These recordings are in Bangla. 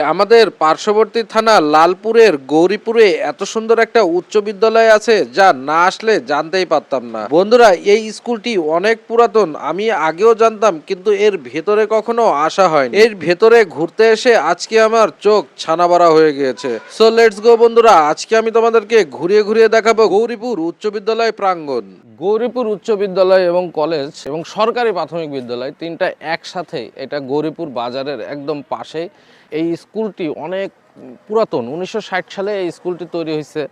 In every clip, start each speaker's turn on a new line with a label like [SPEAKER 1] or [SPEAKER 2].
[SPEAKER 1] আমাদের পার্শ্ববর্তী থানা লালপুরের গৌরীপুরে এত সুন্দর একটা উচ্চ বিদ্যালয় আছে যা না আসলে জানতেই পারতাম না। বন্ধুরা, এই স্কুলটি অনেক পুরাতন, আমি আগেও জানতাম, কিন্তু এর ভেতরে কখনো আসা হয়নি। এর ভেতরে ঘুরতে এসে আজকে আমার চোখ ছানাবাড়া হয়ে গিয়েছে। সো লেটস গো বন্ধুরা, আজকে আমি তোমাদেরকে ঘুরিয়ে ঘুরিয়ে দেখাবো গৌরীপুর উচ্চ বিদ্যালয় প্রাঙ্গণ। গৌরীপুর উচ্চ বিদ্যালয় এবং কলেজ এবং সরকারি প্রাথমিক বিদ্যালয় তিনটা একসাথে এটা গৌরীপুর বাজারের একদম পাশেই। এই স্কুলটি অনেক পুরাতন, উনিশশো ষাট সালে এই স্কুলটি তৈরি হয়েছে,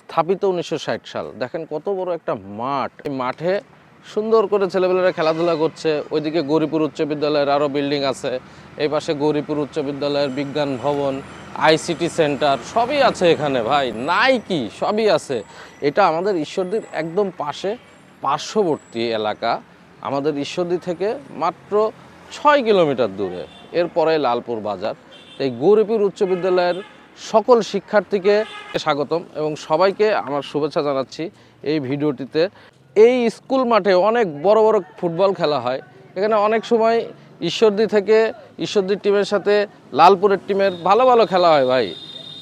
[SPEAKER 1] স্থাপিত উনিশশো ষাট সাল। দেখেন কত বড় একটা মাঠ। এই মাঠে সুন্দর করে ছেলেপেলেরা খেলাধুলা করছে, ওইদিকে গৌরীপুর উচ্চ বিদ্যালয়ের আরও বিল্ডিং আছে, এই পাশে গৌরীপুর উচ্চ বিদ্যালয়ের বিজ্ঞান ভবন, আইসিটি সেন্টার, সবই আছে এখানে ভাই নাই কি সবই আছে। এটা আমাদের ঈশ্বরদীর একদম পাশে পার্শ্ববর্তী এলাকা, আমাদের ঈশ্বরদী থেকে মাত্র ছয় কিলোমিটার দূরে। এরপরে লালপুর বাজার। এই গৌরীপুর উচ্চ বিদ্যালয়ের সকল শিক্ষার্থীকে স্বাগতম এবং সবাইকে আমার শুভেচ্ছা জানাচ্ছি এই ভিডিওটিতে। এই স্কুল মাঠে অনেক বড় বড় ফুটবল খেলা হয়। এখানে অনেক সময় ঈশ্বরদী থেকে ঈশ্বরদীর টিমের সাথে লালপুরের টিমের ভালো ভালো খেলা হয় ভাই।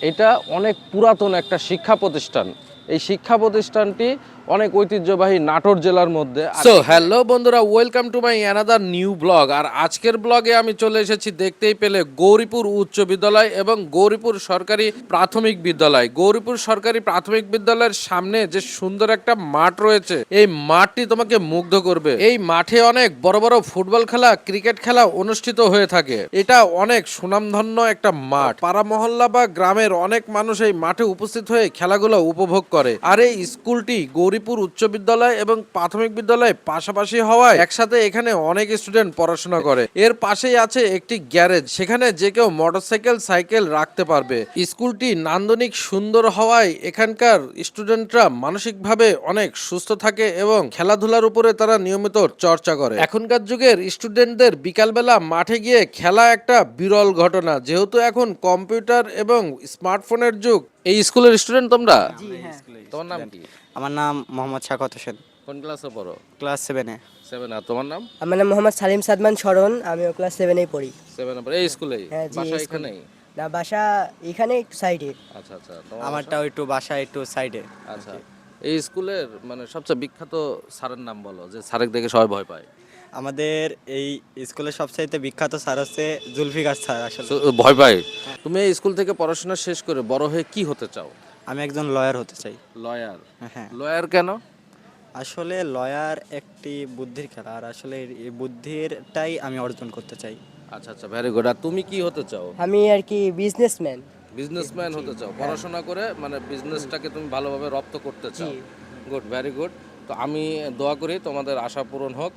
[SPEAKER 1] এটা অনেক পুরাতন একটা শিক্ষা প্রতিষ্ঠান। এই শিক্ষা প্রতিষ্ঠানটি অনেক ঐতিহ্যবাহী নাটোর জেলার মধ্যে। সো হ্যালো বন্ধুরা welcome to my another new blog আর আজকের ব্লগে আমি চলে এসেছি দেখতেই পেলে গৌরীপুর উচ্চ বিদ্যালয় এবং গৌরীপুর সরকারি প্রাথমিক বিদ্যালয়। গৌরীপুর সরকারি প্রাথমিক বিদ্যালয়ের সামনে যে সুন্দর একটা মাঠ রয়েছে, এই মাঠটি তোমাকে মুগ্ধ করবে। এই মাঠে অনেক বড় বড় ফুটবল খেলা, ক্রিকেট খেলা অনুষ্ঠিত হয়ে থাকে। এটা অনেক সুনামধন্য একটা মাঠ। পাড়া মহল্লা বা গ্রামের অনেক মানুষ এই মাঠে উপস্থিত হয়ে খেলাগুলো উপভোগ করে। আর এই স্কুলটি গৌরীপুর উচ্চ বিদ্যালয় এবং প্রাথমিক বিদ্যালয় পাশাপাশি হওয়ায় একসাথে এখানে অনেক স্টুডেন্ট পড়াশোনা করে। এর পাশেই আছে একটি গ্যারেজ, সেখানে যে কেউ মোটরসাইকেল, সাইকেল রাখতে পারবে। স্কুলটি নান্দনিক সুন্দর হওয়ায় এখানকার স্টুডেন্টরা মানসিকভাবে অনেক সুস্থ থাকে এবং খেলাধুলার উপরে তারা নিয়মিত চর্চা করে। এখনকার যুগের স্টুডেন্টদের বিকালবেলা মাঠে গিয়ে খেলা একটা বিরল ঘটনা, যেহেতু এখন কম্পিউটার এবং স্মার্টফোনের যুগ। এই স্কুলের স্টুডেন্ট তোমরা? তোমার নাম কি?
[SPEAKER 2] আমার নাম মোহাম্মদ শাকত হোসেন।
[SPEAKER 1] কোন ক্লাসে পড়ো?
[SPEAKER 2] ক্লাস সেভেনে
[SPEAKER 1] সেভেন আর তোমার নাম?
[SPEAKER 3] আমার নাম মোহাম্মদ সালিম সাদমান শরণ আমিও ক্লাস সেভেনেই পড়ি।
[SPEAKER 1] সেভেন এই স্কুলেই
[SPEAKER 3] হ্যাঁ,
[SPEAKER 1] বাসা এখানেই?
[SPEAKER 3] না বাসা এখানে একটু সাইডে
[SPEAKER 1] আচ্ছা আচ্ছা।
[SPEAKER 2] আমারটাও একটু বাসা একটু সাইডে
[SPEAKER 1] আচ্ছা। এই স্কুলের মানে সবচেয়ে বিখ্যাত স্যারের নাম বলো যে স্যারের দেখে সবাই ভয় পায়।
[SPEAKER 2] আমাদের এই স্কুলের সবচাইতে বিখ্যাত স্যার হচ্ছে জুলফিকার স্যার আসলে।
[SPEAKER 1] ভয় পায় তুমি স্কুল থেকে পড়াশোনা শেষ করে বড় হয়ে কি হতে চাও?
[SPEAKER 2] আমি একজন লয়ার হতে চাই।
[SPEAKER 1] লয়ার
[SPEAKER 2] হ্যাঁ।
[SPEAKER 1] লয়ার কেন?
[SPEAKER 2] আসলে লয়ার একটি বুদ্ধির খেলা আর আসলে এই বুদ্ধিরটাই আমি অর্জন করতে চাই।
[SPEAKER 1] আচ্ছা আচ্ছা ভেরি গুড আর তুমি কি হতে চাও?
[SPEAKER 3] আমি আর কি বিজনেসম্যান
[SPEAKER 1] বিজনেসম্যান হতে চাও। পড়াশোনা করে মানে বিজনেসটাকে তুমি ভালোভাবে রপ্ত করতে চাও। গুড ভেরি গুড তো আমি দোয়া করি তোমাদের আশা পূরণ হোক।